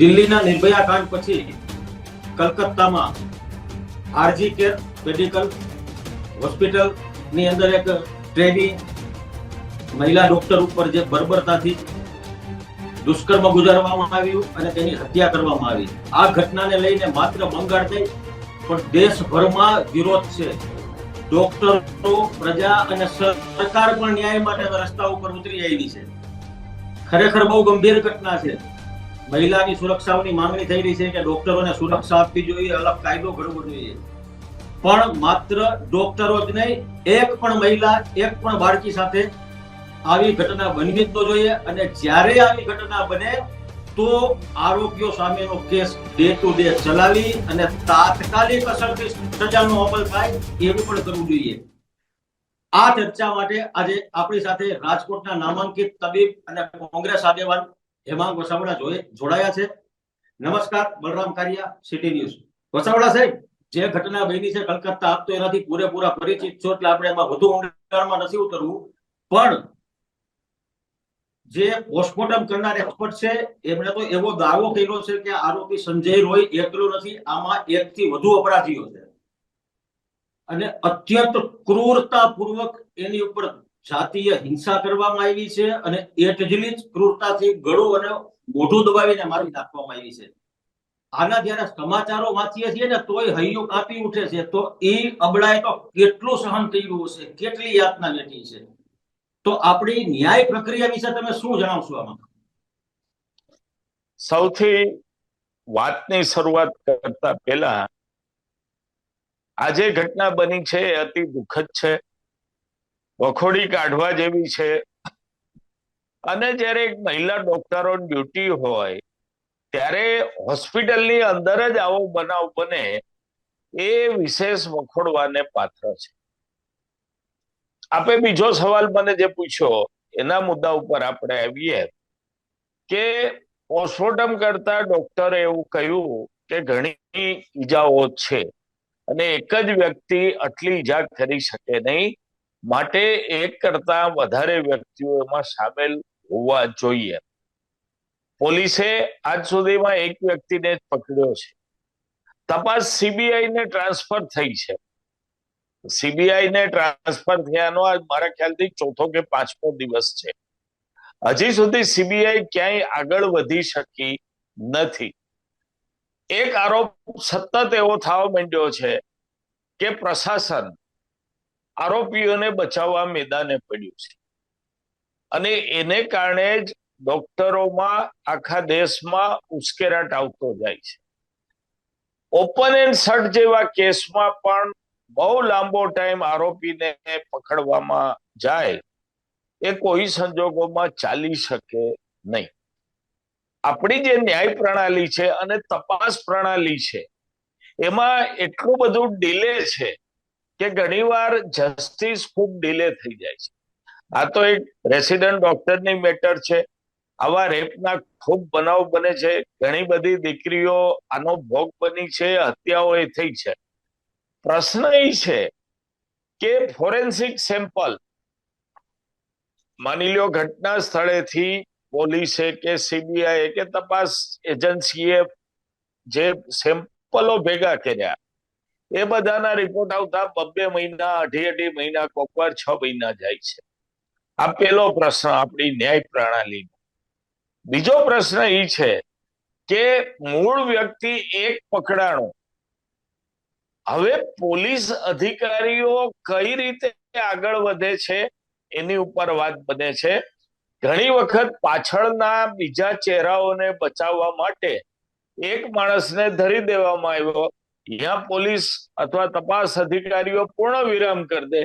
દિલ્હીના નિર્ભયા કાંડ પછી કલકત્તામાં આરજી કેર મેડિકલ હોસ્પિટલની અંદર એક ટ્રેની મહિલા ડોક્ટર ઉપર જે બર્બરતાથી દુષ્કર્મ ગુજારવામાં આવ્યું અને તેની હત્યા કરવામાં આવી. આ ઘટનાને લઈને માત્ર બંગાળ નહીં, પણ દેશભરમાં વિરોધ છે. ડોક્ટરો, પ્રજા અને સરકાર પણ ન્યાય માટે રસ્તા ઉપર ઉતરી આવી છે. ખરેખર બહુ ગંભીર ઘટના છે. મહિલાની સુરક્ષાની માંગણી થઈ રહી છે કે ડોક્ટરોને સુરક્ષા આપવી જોઈએ, અલગ કાયદો ઘડવો જોઈએ. પણ માત્ર ડોક્ટરો જ નહીં, એક પણ મહિલા, એક પણ બાળકી સાથે આવી ઘટના બનવી ન જોઈએ અને જ્યારે આવી ઘટના બને, તો આરોપીઓ સામેનો કેસ ડે ટુ ડે ચલાવી અને તાત્કાલિક અસરથી સજાનો અમલ થાય એવું પણ કરવું જોઈએ. આ ચર્ચા માટે આજે આપણી સાથે રાજકોટના નામાંકિત તબીબ અને કોંગ્રેસ આગેવાન હેમાંગ વસાવડા જોડાયા છે. નમસ્કાર, બલરામ કારિયા સિટી ન્યૂઝ વસાવડા સાહેબ, જે ઘટના બની છે કલકત્તા, આપ તો એનાથી પૂરેપૂરા પરિચિત છો એટલે આપણે એમાં વધુ ઊંડાણમાં નથી ઉતરવું. પણ જે પોસ્ટમોર્ટમ કરનાર એક્સપર્ટ છે એમણે તો એવો દાવો કર્યો છે કે આરોપી સંજય રોય એકલો નથી, આમાં એક થી વધુ અપરાધીઓ છે. અને અત્યંત ક્રૂરતાપૂર્વક એની ઉપર જાતીય હિંસા કરવામાં આવી છે અને એટલી જ ક્રૂરતાથી ગળું અને મોઢું દબાવીને મારી નાખવામાં આવી છે. આના જયારે સમાચારો વાંચીએ છીએ ને તોય હૈયું કાપી ઉઠે છે, તો એ અબળાએ તો કેટલું સહન કર્યું હશે, કેટલી યાતના વેઠી છે? તો આપણી ન્યાય પ્રક્રિયા વિશે તમે શું જણાવશો આમાં? સૌથી વાતની શરૂઆત કરતા પહેલા આજે ઘટના બની છે એ અતિ દુઃખદ છે. વખોડી કાઢવા જેવી છે. અને જ્યારે એક મહિલા ડોક્ટરો ડ્યુટી હોય, ત્યારે હોસ્પિટલની અંદર જ આવો બનાવ બને એ વિશેષ વખોડવાને પાત્ર છે. આપે બીજો સવાલ મને જે પૂછ્યો, એના મુદ્દા ઉપર આપણે આવીએ કે પોસ્ટમોર્ટમ કરતા ડોક્ટરે એવું કહ્યું કે ઘણી ઈજાઓ છે અને એક જ વ્યક્તિ આટલી ઈજા કરી શકે નહીં. માટે એક કરતા વધારે વ્યક્તિઓ એમાં સામેલ હોવા જોઈએ. પોલીસે આજ સુધીમાં એક વ્યક્તિને પકડ્યો છે. તપાસ સીબીઆઈ ટ્રાન્સફર થઈ છે. સીબીઆઈ ટ્રાન્સફર થયાનો આજ મારા ખ્યાલથી ચોથો કે પાંચમો દિવસ છે. હજી સુધી સીબીઆઈ ક્યાંય આગળ વધી શકી નથી. એક આરોપ સતત એવો થવા માંડ્યો છે કે પ્રશાસન આરોપીઓને બચાવવા મેદાને પડ્યું છે. અને એને કારણે જ ડોક્ટરોમાં આખા દેશમાં ઉશ્કેરાટ આવતો જાય છે. ઓપન એન્ડ શટ જેવા કેસમાં પણ બહુ લાંબો ટાઈમ આરોપીને પકડવામાં જાય એ કોઈ સંજોગોમાં ચાલી શકે નહીં. આપણી જે ન્યાય પ્રણાલી છે અને તપાસ પ્રણાલી છે, એમાં એટલું બધું ડિલે છે કે ઘણીવાર જસ્ટિસ ખૂબ ડિલે થઈ જાય છે. આ તો એક રેસિડન્ટ ડોક્ટરની મેટર છે. આવા રેપના ખૂબ બનાવ બને છે. ઘણી બધી દીકરીઓ આનો ભોગ બની છે, હત્યાઓ એ થઈ છે. પ્રશ્ન એ છે કે ફોરેન્સિક સેમ્પલ માની લ્યો ઘટના સ્થળેથી પોલીસે કે સીબીઆઈ કે તપાસ એજન્સીએ જે સેમ્પલો ભેગા કર્યા એ બધાના રિપોર્ટ આવતા બબ્બે મહિના, અઢી અઢી મહિના, કોકવાર છ મહિના જાય છે. આ પેલો પ્રશ્ન આપણી ન્યાય પ્રણાલી બીજો પ્રશ્ન એ છે કે મૂળ વ્યક્તિ એક પકડાણો. હવે પોલીસ અધિકારીઓ કઈ રીતે આગળ વધે છે એની ઉપર વાત બને છે. ઘણી વખત પાછળના બીજા ચહેરાઓને બચાવવા માટે એક માણસને ધરી દેવામાં આવ્યો. ત્યાં પોલીસ અથવા તપાસ અધિકારીઓ પૂર્ણ વિરામ કરી દે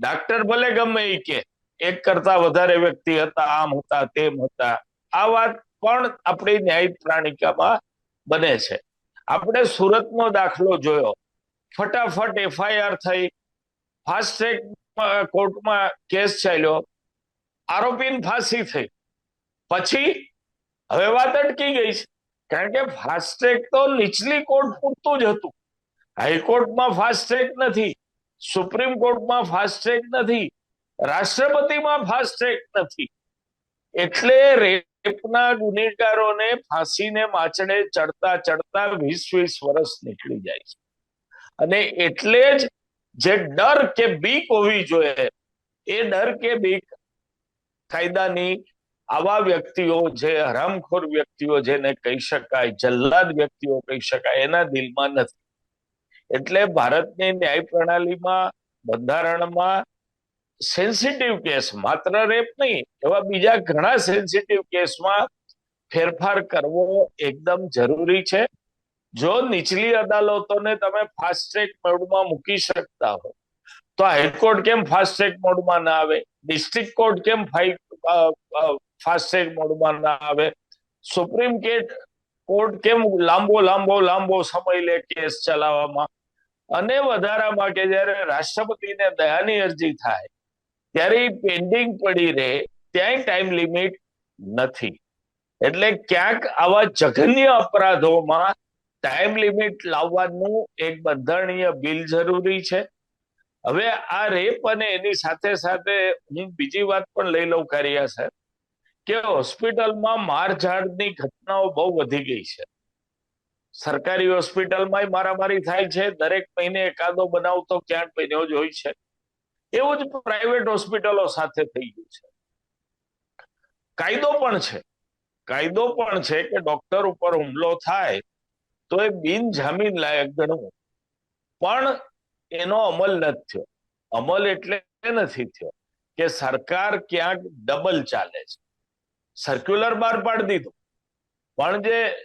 ડાક્ટર ભલે ગમે એ કે એક કરતા વધારે વ્યક્તિ હતા આમ હતા તેમ હતા આ વાત પણ આપણી ન્યાય પ્રાણિકામાં બને છે આપણે સુરતનો દાખલો જોયો ફટાફટ એફઆઈઆર થઈ ફાસ્ટ ટ્રેક કોર્ટમાં કેસ ચાલ્યો આરોપીને ફાંસી થઈ પછી હવે વાત અટકી ગઈ છે કારણ કે ફાસ્ટ ટ્રેક તો નીચલી કોર્ટ પૂરતું જ હતું હાઈકોર્ટમાં ફાસ્ટ ટ્રેક નથી. સુપ્રીમ કોર્ટમાં ફાસ્ટ ટ્રેક નથી. રાષ્ટ્રપતિમાં ફાસ્ટ ટ્રેક નથી. એટલે રેપના ગુનેગારોને ફાંસીને માછડે ચડતા ચડતા વીસ વીસ વર્ષ નીકળી જાય છે. અને એટલે જ જે ડર કે બીક હોવી જોઈએ, એ ડર કે બીક કાયદાની આવા વ્યક્તિઓ જે હરામખોર વ્યક્તિઓ જેને કહી શકાય, જલ્લાદ વ્યક્તિઓ કહી શકાય, એના દિલમાં નથી. એટલે ભારતની ન્યાય પ્રણાલીમાં, બંધારણમાં સેન્સિટિવ કેસ, માત્ર રેપ નહીં, એવા બીજા ઘણા સેન્સિટિવ કેસમાં ફેરફાર કરવો એકદમ જરૂરી છે. જો નીચલી અદાલતોને તમે ફાસ્ટ ટ્રેક મોડમાં મૂકી શકતા હો, તો હાઈકોર્ટ કેમ ફાસ્ટ ટ્રેક મોડમાં ના આવે? ડિસ્ટ્રિક્ટ કોર્ટ કેમ ફાસ્ટ ટ્રેક મોડમાં ના આવે? સુપ્રીમ કોર્ટ કેમ લાંબો લાંબો લાંબો સમય લે કેસ ચલાવવામાં? અને વધારા માટે જયારે રાષ્ટ્રપતિને દયાની અરજી થાય, ત્યારે પેન્ડિંગ પડી રહે ત્યાંય ટાઈમ લિમિટ નથી. એટલે ક્યાંક આવા જઘન્ય અપરાધોમાં ટાઈમ લિમિટ લાવવાનું એક બંધારણીય બિલ જરૂરી છે. હવે આ રેપ અને એની સાથે સાથે હું બીજી વાત પણ લઈ લઉં કારિયા સાહેબ, કે હોસ્પિટલમાં મારઝાડની ઘટનાઓ બહુ વધી ગઈ છે. સરકારી હોસ્પિટલમાં મારામારી થાય છે. દરેક મહિને એકાદો બનાવ ક્યાંક મહિનો જ હોય છે. એવું જ પ્રાઇવેટ હોસ્પિટલો સાથે થઈ ગયું છે. કાયદો પણ છે. કાયદો પણ છે કે ડોક્ટર ઉપર હુમલો થાય તો એ બિન લાયક ગણવું પણ એનો અમલ નથી થયો. અમલ એટલે નથી થયો કે સરકાર ક્યાંક ડબલ ચાલે છે. સર્ક્યુલર બહાર પાડી દીધું. પણ જે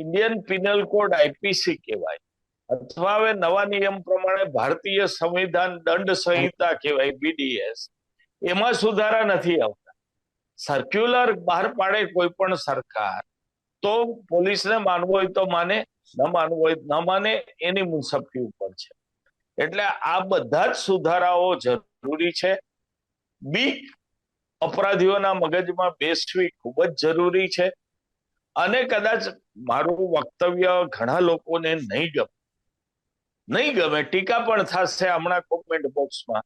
ઇન્ડિયન પિનલ કોડ આઈપીસી કહેવાય. અથવા હવે નવા નિયમ પ્રમાણે ભારતીય સંવિધાન દંડ સંહિતા કહેવાય બીડીએસ એમાં સુધારા નથી આવતા. સર્ક્યુલર બહાર પાડે કોઈ પણ સરકાર, તો પોલીસને માનવું હોય તો માને, ન માનવું હોય, ન માને, એની મુસાફરી ઉપર છે. એટલે આ બધા જ સુધારાઓ જરૂરી છે. બીક અપરાધીઓના મગજમાં બેસવી ખૂબ જ જરૂરી છે. અને કદાચ મારું વક્તવ્ય ઘણા લોકોને નહીં ગમે. નહીં ગમે, ટીકા પણ થશે હમણાં કોમેન્ટ બોક્સમાં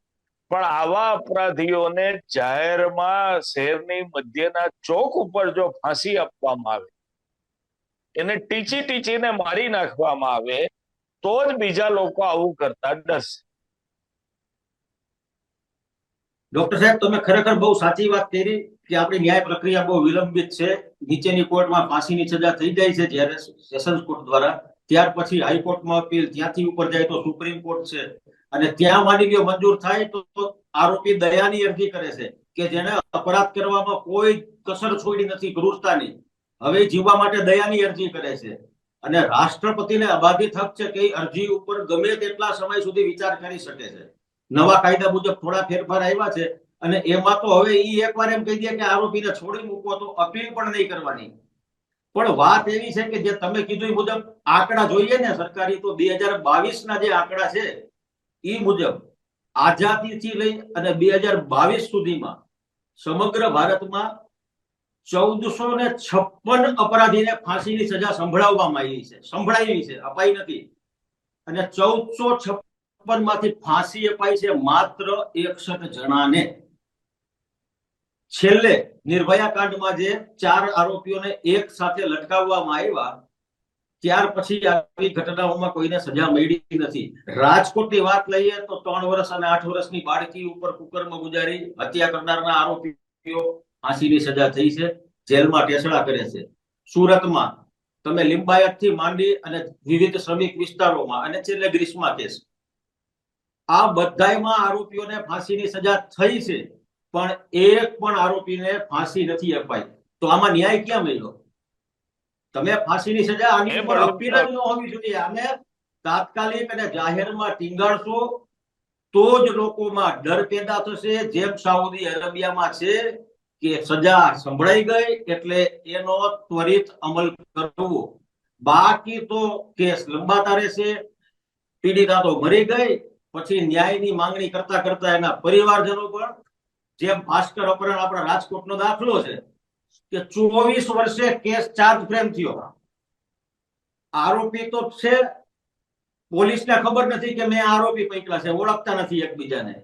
પણ આવા અપરાધીઓને જાહેરમાં શહેરની મધ્યના ચોક ઉપર જો ફાંસી આપવામાં આવે, એને ટીચી ટીચીને મારી નાખવામાં આવે, તો જ બીજા લોકો આવું કરતા ડરશે. ડોક્ટર સાહેબ, તમે ખરેખર બહુ સાચી વાત કરી. કે આપણી ન્યાય પ્રક્રિયા બહુ વિલંબિત છે. નીચેની કોર્ટમાં ફાંસીની સજા થઈ જાય છે જ્યારે સેશન્સ કોર્ટ દ્વારા. ત્યાર પછી હાઈકોર્ટમાં અપીલ, ત્યાંથી ઉપર જાય તો સુપ્રીમ કોર્ટ છે. અને ત્યાં માનવીઓ મંજૂર થાય તો આરોપી દયાની અરજી કરે છે કે જેને અપરાધ કરવામાં કોઈ કસર છોડી નથી ક્રૂરતાની હવે જીવવા માટે દયાની અરજી કરે છે. અને રાષ્ટ્રપતિને અબાધિત હક છે કે અરજી ઉપર ગમે તેટલા સમય સુધી વિચાર કરી શકે છે. નવા કાયદા મુજબ થોડા ફેરફાર આવ્યા છે. અને એમાં તો હવે ઈ એકવાર એમ કહી દે કે આરોપીને છોડી મૂકવો તો અપીલ પણ નહીં કરવાની. પણ વાત એવી છે કે જે તમે કીધું એ મુજબ આંકડા જોઈએ ને સરકારી, તો બે હજાર બાવીસ ના જે આંકડા છે એ મુજબ આઝાદીથી લઈ અને બે હજાર બાવીસ સુધીમાં સમગ્ર ભારતમાં ચૌદસો ને છપ્પન અપરાધીને ફાંસીની સજા સંભળાવવામાં આવી છે. સંભળાવી છે, અપાઈ નથી. અને ચૌદસો છપ્પનમાંથી ફાંસી અપાઈ છે માત્ર એકસઠ જણાને. છેલ્લે નિર્ભયા કાંડમાં જે ચાર આરોપીઓને એક સાથે લટકાવવામાં આવ્યા, ત્યાર પછી આવી ઘટનાઓમાં કોઈને સજા મળી નથી. રાજકોટની વાત લઈએ તો ત્રણ વર્ષ અને આઠ વર્ષની બાળકી ઉપર કુકર્મ ગુજારી, હત્યા કરનારના આરોપીઓ ફાંસીની સજા થઈ છે, જેલમાં ટેસડા કરે છે. સુરતમાં તમે લિંબાયતથી માંડી અને વિવિધ શ્રમિક વિસ્તારોમાં અને છેલ્લે ગ્રીસમાં કેસ. આ બધાયમાં આરોપીઓને ફાંસીની સજા થઈ છે. પણ એક પણ આરોપીને ફાંસી નથી અપાઈ. તો આમાં ન્યાય ક્યાં મળ્યો? તમે ફાંસીની સજા આની એ ઉપર અપીલ જ ન હોવી જોઈએ. આને તાત્કાલિક અને જાહેરમાં ટીંગાડશો તો જ લોકોમાં ડર પેદા થશે. જેમ સાઉદી અરેબિયામાં છે કે સજા સંભળાઈ ગઈ એટલે એનો ત્વરિત અમલ કરવો. બાકી તો કેસ લંબાતા રહેશે. પીડિતા તો મરી ગઈ. પછી ન્યાયની માંગણી કરતા કરતા એના પરિવારજનો પણ જેમ ભાસ્કર અપહરણ આપણા રાજકોટનો દાખલો છે, કે ચોવીસ વર્ષે કેસ ચાર્જ ફ્રેમ થયો. આરોપી તો છે, પોલીસને ખબર નથી કે મેં આરોપી પૈકલા છે, ઓળખતા નથી એકબીજાને.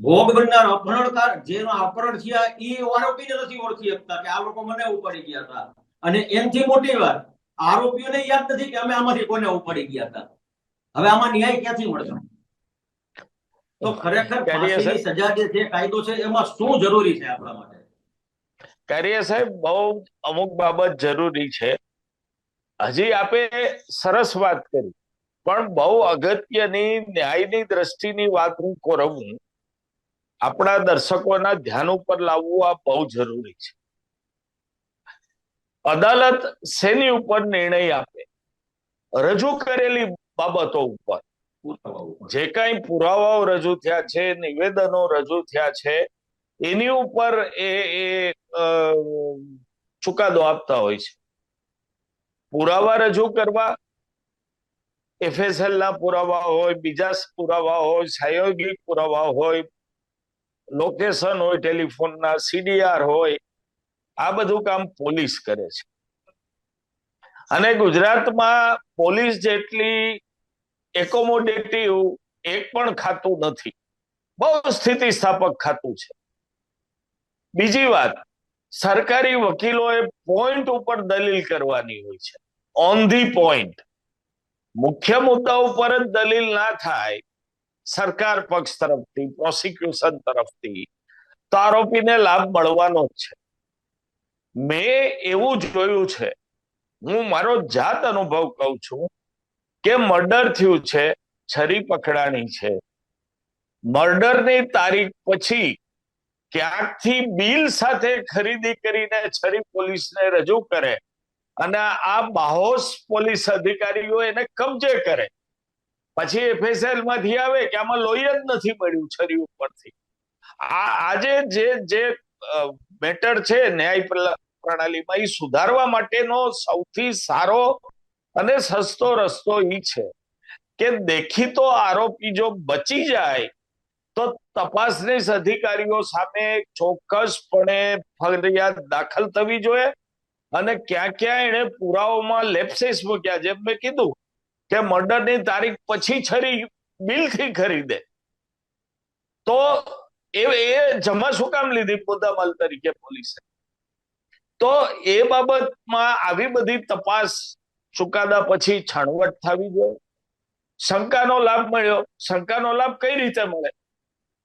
ભોગ બનનાર અપહરણકાર જેનો અપહરણ થયા એ આરોપીને નથી ઓળખી શકતા, કે આ લોકો મને ઉપાડી ગયા હતા. અને એનથી મોટી વાત, આરોપીઓને યાદ નથી કે અમે આમાંથી કોને ઉપાડી ગયા હતા. હવે આમાં ન્યાય ક્યાંથી મળશે? તો ખરેખર ફાંસીની સજા જે છે કાયદો છે એમાં શું જરૂરી છે આપણા માટે? કાર્ય સાહેબ બહુ અમુક બાબત જરૂરી છે. હજી આપે સરસ વાત કરી પણ બહુ અગત્યની ન્યાયની દ્રષ્ટિની વાત હું કોરવું આપણા દર્શકોના ધ્યાન ઉપર લાવવું આ બહુ જરૂરી છે. અદાલત શેની ઉપર નિર્ણય આપે? રજૂ કરેલી બાબતો ઉપર. જે કઈ પુરાવાઓ રજૂ થયા છે, નિવેદનો રજૂ થયા છે, એની ઉપર એ એ ચુકાદો આપતા હોય છે. પુરાવા રજૂ કરવા એફએસએલ ના પુરાવા હોય, બીજા પુરાવા હોય, સાયોગિક પુરાવા હોય, લોકેશન હોય ટેલિફોનના સીડીઆર હોય, આ બધું કામ પોલીસ કરે છે. અને ગુજરાતમાં પોલીસ જેટલી એકોમોડેટિવ એક પણ ખાતું નથી. બહુ સ્થિતિસ્થાપક ખાતું છે. બીજી વાત, સરકારી વકીલોએ પોઈન્ટ ઉપર દલીલ કરવાની હોય છે. ઓન ધી પોઈન્ટ મુખ્ય મુદ્દા ઉપર જ દલીલ ના થાય, સરકાર પક્ષ તરફથી પ્રોસિક્યુશન તરફથી, તો આરોપીને લાભ મળવાનો જ છે. મેં એવું જોયું છે, હું મારો જાત અનુભવ કહું છું કે મર્ડર થયું છે, છરી પકડાણી છે. મર્ડરની તારીખ પછી ક્યાંકથી બિલ સાથે ખરીદી કરીને છરી પોલીસને રજૂ કરે અને આ બાહોસ પોલીસ અધિકારીઓ એને કબજે કરે. પછી એફએસએલમાંથી આવે કે આમાં લોહી જ નથી મળ્યું છરી ઉપરથી. આ આજે જે જે મેટર છે, ન્યાય પ્રણાલીમાં એ સુધારવા માટેનો સૌથી સારો અને સસ્તો રસ્તો ઈ છે કે દેખીતો આરોપી જો બચી જાય તો તપાસનીશ અધિકારીઓ સામે ચોક્કસપણે ફરિયાદ દાખલ થવી જોઈએ અને ક્યાં ક્યાં એને પુરાવોમાં લેપ્સિસ મૂક્યા, જેમ મેં કીધું કે મર્ડરની તારીખ પછી છરી બિલથી ખરીદે. તો એ જમા શું કામ લીધી મુદ્દામાલ તરીકે પોલીસે? તો એ બાબતમાં આવી બધી તપાસ ચુકાદા પછી છણવટ થવી જોઈએ. શંકાનો લાભ મળ્યો. શંકાનો લાભ કઈ રીતે મળે?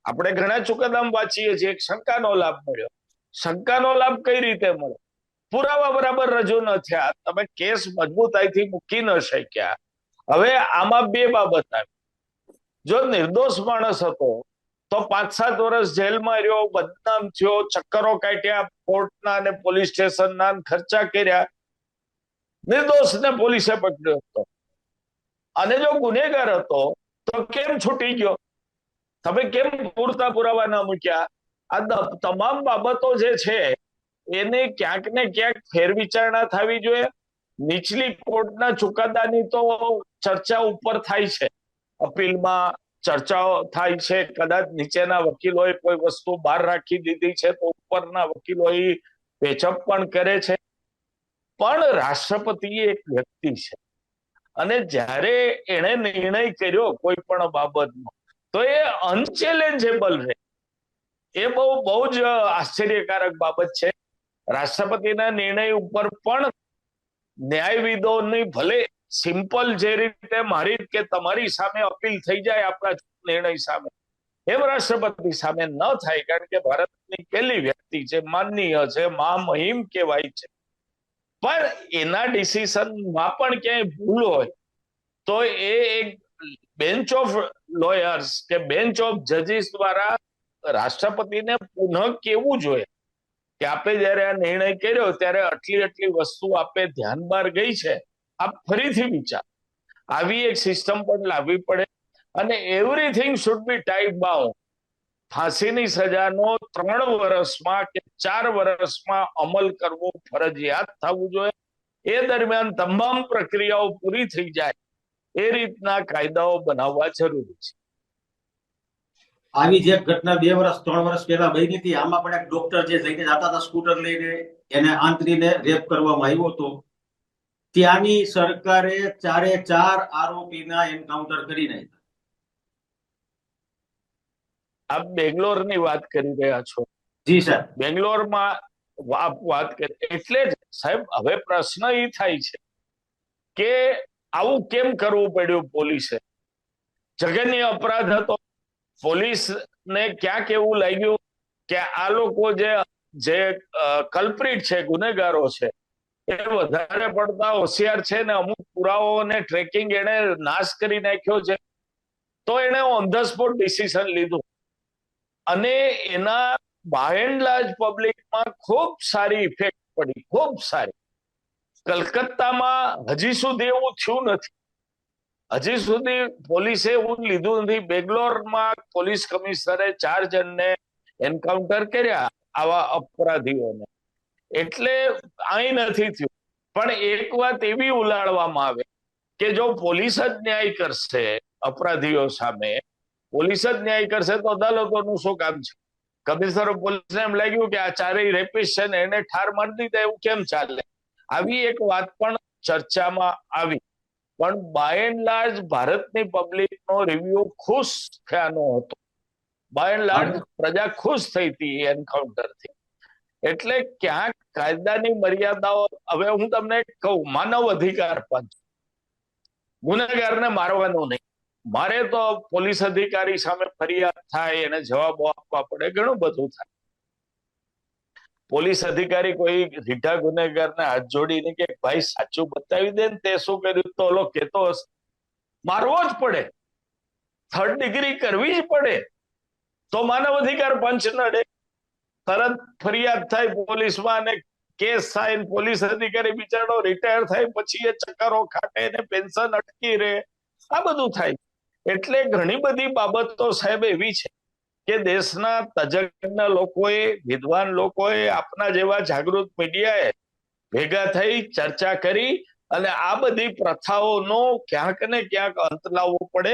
આપણે ઘણા ચુકાદામાં વાંચીએ છીએ શંકાનો લાભ મળ્યો. શંકાનો લાભ કઈ રીતે મળે? પુરાવા બરાબર રજૂ ન થયા. તમે કેસ મજબૂતાઈથી મૂકી ન શક્યા. હવે આમાં બે બાબત આવી. જો નિર્દોષ માણસ હતો, તો પાંચ સાત વર્ષ જેલમાં રહ્યો, બદનામ થયો, ચક્કરો કાઢ્યા, કોર્ટના અને પોલીસ સ્ટેશનના ખર્ચા કર્યા. નિર્દોષને પોલીસે પકડ્યો હતો. અને જો ગુનેગાર હતો, તો કેમ છૂટી ગયો? તમે કેમ પૂરતા પુરાવા ના મૂક્યા? આ તમામ બાબતો જે છે, એને ક્યાંક ને ક્યાંક ફેરવિચારણા થવી જોઈએ. નીચલી કોર્ટના ચુકાદાની તો ચર્ચા ઉપર થાય છે. અપીલમાં ચર્ચાઓ થાય છે. કદાચ નીચેના વકીલોએ કોઈ વસ્તુ બહાર રાખી દીધી છે, તો ઉપરના વકીલો પેચઅપ પણ કરે છે. પણ રાષ્ટ્રપતિ એક વ્યક્તિ છે. અને જ્યારે એણે નિર્ણય કર્યો કોઈ પણ બાબતનો, તો એ અનચેલેન્જેબલ રહે. એ બહુ બહુ જ આશ્ચર્યકારક બાબત છે. રાષ્ટ્રપતિના નિર્ણય ઉપર પણ ન્યાયવિદોની ભલે સિમ્પલ જે રીતે મારી કે તમારી સામે અપીલ થઈ જાય આપણા નિર્ણય સામે, એમ રાષ્ટ્રપતિ સામે ન થાય, કારણ કે ભારતની પહેલી વ્યક્તિ છે, માનનીય છે, મહામહિમ કહેવાય છે. પણ એના ડિસિશનમાં પણ ક્યાંય ભૂલ હોય, તો એ એક બેન્ચ ઓફ લોયર્સ કે બેન્ચ ઓફ જજીસ દ્વારા રાષ્ટ્રપતિને પુનઃ કેવું જોઈએ? કે આપે જયારે આ નિર્ણય કર્યો, ત્યારે આટલી આટલી વસ્તુ આપે ધ્યાન બહાર ગઈ છે? આપ ફરીથી વિચાર. આવી એક સિસ્ટમ પણ લાવવી પડે. અને everything should be time bound ફાંસીની સજાનો ત્રણ વર્ષમાં કે ચાર વર્ષમાં અમલ કરવો ફરજિયાત થવું જોઈએ. એ દરમિયાન તમામ પ્રક્રિયાઓ પૂરી થઈ જાય. એ રીતના કાયદાઓ બનાવવા જરૂરી છે. આવી જે ઘટના બે વર્ષ, ત્રણ વર્ષ પહેલા બની હતી, આમાં પણ એક ડોક્ટર જે જઈને જતા હતા સ્કૂટર લઈને, એને આંતરીને રેપ કરવામાં આવ્યો હતો. ત્યાંની સરકારે ચારે ચાર આરોપીના એન્કાઉન્ટર કરી નાખ્યા. આપ બેંગ્લોરની વાત કરી રહ્યા છો. જી સર. બેંગ્લોરમાં આપ વાત કરી એટલે જ સાહેબ હવે પ્રશ્ન એ થાય છે કે આવું કેમ કરવું પડ્યું પોલીસે? જઘન્ય અપરાધ હતો. પોલીસને ક્યાંક એવું લાગ્યું કે આ લોકો જે જે કલ્પ્રિટ છે ગુનેગારો છે એ વધારે પડતા હોશિયાર છે ને અમુક પુરાવાઓને ટ્રેકિંગ એને નાશ કરી નાખ્યો છે. તો એને ઓન ધ સ્પોટ ડિસિઝન લીધું. અને એના લાર્જ પબ્લિકમાં ખૂબ સારી ઇફેક્ટ પડી, ખૂબ સારી. કલકત્તામાં હજી સુધી એવું થયું નથી. હજી સુધી પોલીસે એવું લીધું નથી. બેંગ્લોરમાં પોલીસ કમિશનરે ચાર જણને એન્કાઉન્ટર કર્યા આવા અપરાધીઓને. એટલે અહીં નથી થયું. પણ એક વાત એવી ઉલાડવામાં આવે કે જો પોલીસ જ ન્યાય કરશે અપરાધીઓ સામે પોલીસ જ ન્યાય કરશે તો અદાલતોનું શું કામ છે? કમિશનર પોલીસને એમ લાગ્યું કે આ ચારેય રેપિસ્ટ છે ને એને ઠાર મારી દીધા એવું કેમ ચાલે? આવી એક વાત પણ ચર્ચામાં આવી. પણ બાય એન્ડ લાર્જ ભારતની પબ્લિકનો રિવ્યુ ખુશ થયાનો હતો. બાય એન્ડ લાર્જ પ્રજા ખુશ થઈ હતી એન્કાઉન્ટરથી. એટલે ક્યાંક કાયદાની મર્યાદાઓ હવે હું તમને કહું માનવ અધિકાર પંચ. ગુનેગારને મારવાનું નહીં. મારે તો પોલીસ અધિકારી સામે ફરિયાદ થાય એને જવાબો આપવા પડે, ઘણું બધું થાય. પોલીસ અધિકારી કોઈ રીઢા ગુનેગારને હાથ જોડીને કે, ભાઈ, સાચું બતાવી દે ને તે શું કર્યું? તો ઓલો કેતો મારવો જ પડે. થર્ડ ડિગ્રી કરવી જ પડે. તો માનવ અધિકાર પંચ નડે તરત ફરિયાદ થાય પોલીસમાં અને કેસ થાય પોલીસ અધિકારી બિચારો રિટાયર થાય, પછી એ ચક્કરો ખાટે ને પેન્શન અટકી રહે. આ બધું થાય. એટલે ઘણી બધી બાબતો સાહેબ એવી છે કે દેશના તજજ્ઞ લોકોએ, વિદ્વાન લોકોએ આપના જેવા જાગૃત મીડિયાએ ભેગા થઈ ચર્ચા કરી અને આ બધી પ્રથાઓનો ક્યાંક ને ક્યાંક અંત લાવવો પડે.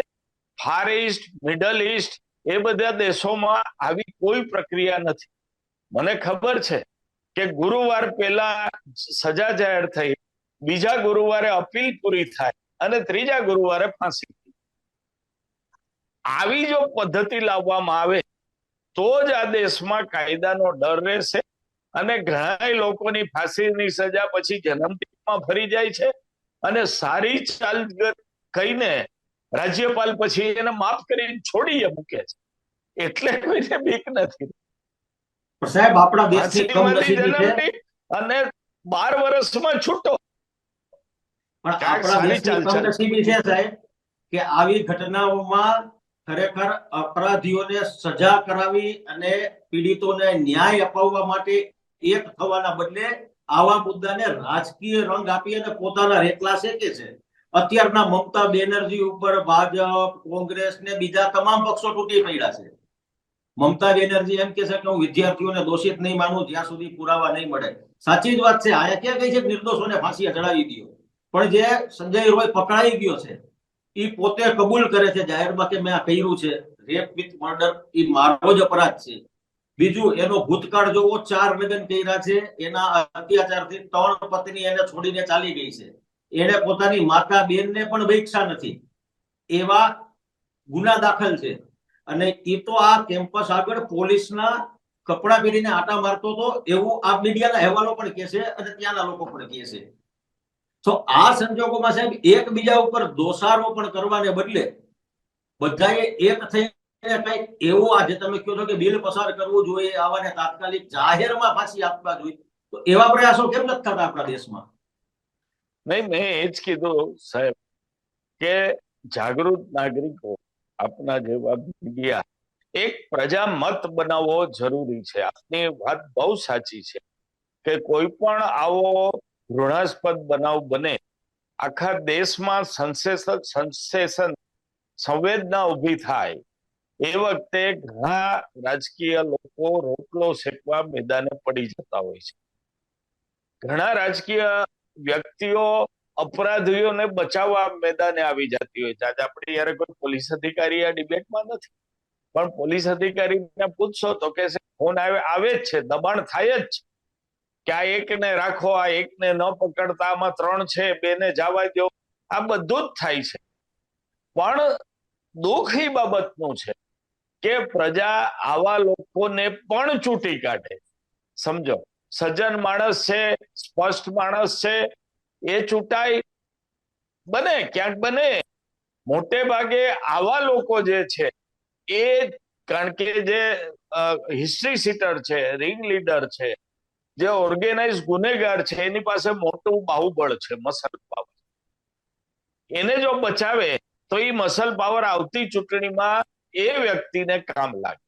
ફાર ઇસ્ટ મિડલ ઇસ્ટ એ બધા દેશોમાં આવી કોઈ પ્રક્રિયા નથી. મને ખબર છે કે ગુરુવાર પહેલા સજા જાહેર થઈ, બીજા ગુરુવારે અપીલ પૂરી થાય અને ત્રીજા ગુરુવારે ફાંસી. આવી જો પદ્ધતિ લાવવામાં આવે તો જ આ દેશમાં કાયદાનો ડર રહેશે અને ઘણા લોકોની ફાંસીની સજા પછી જન્મદિવસમાં ફરી જાય છે અને સારી ચાલ કહીને રાજ્યપાલ પછી એને માફ કરીને છોડી મૂકે છે. એટલે કોઈને બીક નથી. સાહેબ આપણા દેશની અને બાર વર્ષમાં છૂટો. પણ આપણા દેશની છે સાહેબ કે આવી ઘટનાઓમાં ખરેખર અપરાધીઓને સજા કરાવી અને પીડિતોને ન્યાય અપાવવા માટે એક થવાના બદલે આવા મુદ્દાને રાજકીય રંગ આપી અને પોતાના રેકલા શેકે છે. અત્યારના મમતા બેનર્જી ઉપર ભાજપ, કોંગ્રેસ ને બીજા તમામ પક્ષો તૂટી પડ્યા છે. મમતા બેનર્જી એમ કે છે કે હું વિદ્યાર્થીઓને દોષિત નહીં માનું, જ્યાં સુધી પુરાવા નહીં મળે. સાચી જ વાત છે. આયા ક્યાં કઈ છે નિર્દોષોને ફાંસી ચડાવી દો પણ જે સંજય રોય પકડાઈ ગયો છે એ પોતે કબૂલ કરે છે, જાહેરમાં કે મેં આ કર્યું છે. રેપ વિથ મર્ડર એ મારો જ અપરાધ છે. બીજું, એનો ભૂતકાળ જોવો, ચાર લગ્ન કર્યા છે. એના અત્યાચારથી ત્રણ પત્ની એને છોડીને ચાલી ગઈ છે. એને પોતાની માતા બેનને પણ ભિક્ષા નથી. એવા ગુના દાખલ છે. અને એ તો આ કેમ્પસ આગળ પોલીસના કપડા પહેરીને આટા મારતો હતો, એવું આ મીડિયાના અહેવાલો પણ કહે છે અને ત્યાંના લોકો પણ કહે છે. તો આ સંજોગોમાં સાહેબ એકબીજા ઉપર દોષારોપણ કરવાને બદલે બધાએ એક થઈને કંઈક એવું આજે તમે કહો છો કે બિલ પસાર કરવું જોઈએ, આવાને તાત્કાલિક જાહેરમાં ફાંસી આપવા જોઈએ, તો એવા પ્રયાસો કેમ નથી થતા આપણા દેશમાં? નહીં, મેં એ જ કીધું સાહેબ કે જાગૃત નાગરિકો આપના જેવા મીડિયા, એક પ્રજા મત બનાવવો જરૂરી છે. આપની વાત બહુ સાચી છે કે કોઈ પણ આવો ઘૃણાસ્પદ બનાવ બને. આખા દેશમાં સંસેશન સંસેશન સંવેદના ઊભી થાય. એ વખતે ઘણા રાજકીય લોકો રોટલો શેકવા મેદાને પડી જતા હોય છે. ઘણા રાજકીય વ્યક્તિઓ અપરાધીઓને બચાવવા મેદાને આવી જતી હોય છે. આજે આપણે યારે કોઈ પોલીસ અધિકારી આ ડિબેટમાં નથી, પણ પોલીસ અધિકારીને પૂછશો તો કે ફોન આવે આવે જ છે, દબાણ થાય જ છે. કે આ એકને રાખો, આ એકને ન પકડતા, આમાં ત્રણ છે, બેને જવા દો. આ બધું જ થાય છે. પણ દુઃખ બાબતનું છે કે પ્રજા આવા લોકોને પણ ચૂંટી કાઢે. સમજો, સજ્જન માણસ છે, સ્પષ્ટ માણસ છે, એ ચૂંટાય બને, ક્યાંક બને. મોટે ભાગે આવા લોકો જે છે, એ કારણ કે જે હિસ્ટ્રી સીટર છે રિંગ લીડર છે જે ઓર્ગેનાઇઝ ગુનેગાર છે, એની પાસે મોટું બાહુબળ છે મસલ પાવર એને જો બચાવે, તો એ મસલ પાવર આવતી ચૂંટણીમાં એ વ્યક્તિને કામ લાગે.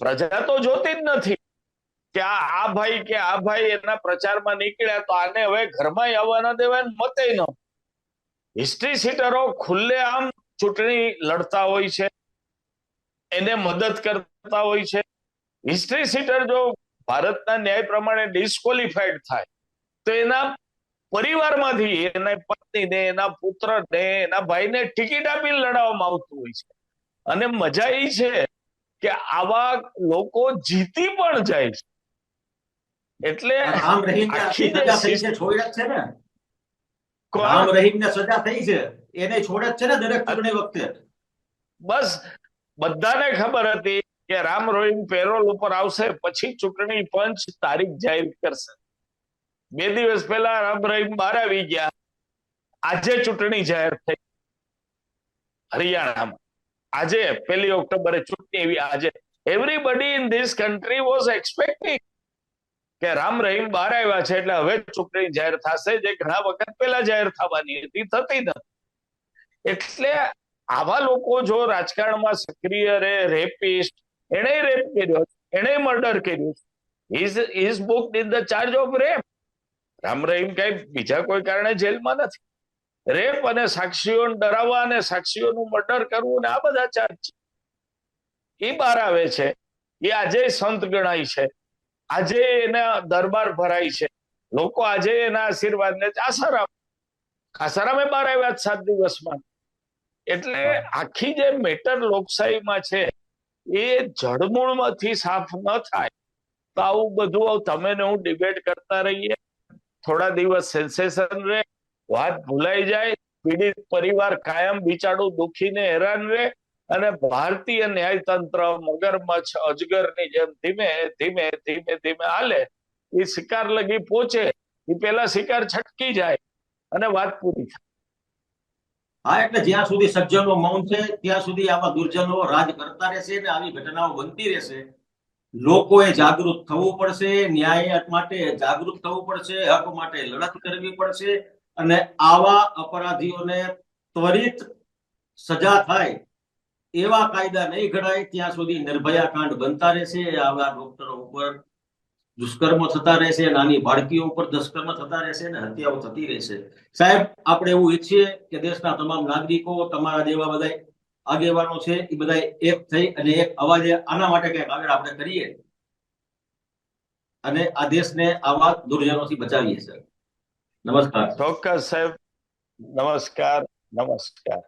પ્રજા તો જોતી જ નથી કે આ ભાઈ કે આ ભાઈ એના પ્રચારમાં નીકળ્યા તો આને હવે ઘરમાં આવવા ન દેવાય મતે ન હિસ્ટ્રી સીટરો ખુલ્લે આમ ચૂંટણી લડતા હોય છે, એને મદદ કરતા હોય છે. હિસ્ટ્રી સીટર જો ભારતના ન્યાય પ્રમાણે ડિસ્કોલિફાઈડ થાય. તો એના પરિવારમાંથી એના પત્નીને એના પુત્રને એના ભાઈને ટિકિટ આપીને લડાવવામાં આવતું હોય છે. અને મજા એ છે કે આવા લોકો જીતી પણ જાય છે. એટલે આમ સજા થઈ છે છોડ્યા જ છે ને? સજા થઈ છે એને છોડે જ છે ને દરેક ચૂંટણી વખતે? બસ બધાને ખબર હતી કે રામ રોહિંગ પેરોલ ઉપર આવશે, પછી ચૂંટણી પંચ તારીખ જાહેર કરશે. બે દિવસ પહેલા રામ રહીમ બહાર આવી ગયા. આજે ચૂંટણી જાહેર થઈ. હરિયાણામાં. આજે પહેલી ઓક્ટોબરે ચૂંટણી એવી આજે everybody in this country was expecting કે રામ રહીમ બહાર આવ્યા છે, એટલે હવે ચૂંટણી જાહેર થશે. જે ઘણા વખત પહેલા જાહેર થવાની હતી, થતી નથી. એટલે આવા લોકો જો રાજકારણમાં સક્રિય રહે રેપિસ્ટ એણે રેપ કર્યો એને મર્ડર કર્યું is is book in the charge of rape Ram Rahim કઈ બીજા કોઈ કારણે જેલમાં નથી રેપ અને સાક્ષીઓને ડરાવવા અને સાક્ષીઓનું મર્ડર કરવું ને આ બધા ચાર્જ છે એ બહાર આવે છે એ આજે સંત ગણાય છે આજે એના દરબાર ભરાય છે લોકો આજે એના આશીર્વાદને આસારામ આસારામે બહાર આવ્યા સાત દિવસમાં એટલે આખી જે મેટર લોકશાહીમાં છે એ જડમૂળમાંથી સાફ ન થાય. તો આવું બધું તમે ને હું ડિબેટ કરતા રહીએ. થોડા દિવસ સેન્સેશન રહે, વાત ભૂલાઈ જાય, પીડિત પરિવાર કાયમ બિચારું દુખીને હેરાન રહે અને ભારતીય ન્યાયતંત્ર મગરમચ્છ અજગરની જેમ ધીમે ધીમે ધીમે ધીમે હાલે. એ શિકાર લગી પહોંચે એ પેલા શિકાર છટકી જાય અને વાત પૂરી થાય. એટલે જ્યાં સુધી સજ્જનો મૌન છે, ત્યાં સુધી આવા દુર્જનો રાજ કરતા રહેશે અને આવી ઘટનાઓ બનતી રહેશે. લોકોએ જાગૃત થવું પડશે, ન્યાય માટે જાગૃત થવું પડશે, હક માટે લડત કરવી પડશે અને આવા અપરાધીઓને ત્વરિત સજા થાય એવા કાયદા નહીં ઘડાય, ત્યાં સુધી નિર્ભયા કાંડ બનતા રહેશે. આવા ડોક્ટરો ઉપર દુષ્કર્મ થતા રહેશે નાની બાળકીઓ ઉપર દુષ્કર્મ થતા રહેશે અને હત્યાઓ થતી રહેશે. સાહેબ, આપણે એવું ઈચ્છીએ કે દેશના તમામ નાગરિકો, તમારા જેવા બધા આગેવાનો છે, એ બધા એક થઈ અને એક અવાજે આના માટે કંઈક આગળ આપણે કરીએ. અને આ દેશને આવા દુર્જનોથી બચાવીએ સર નમસ્કાર. ચોક્કસ, સાહેબ. નમસ્કાર નમસ્કાર.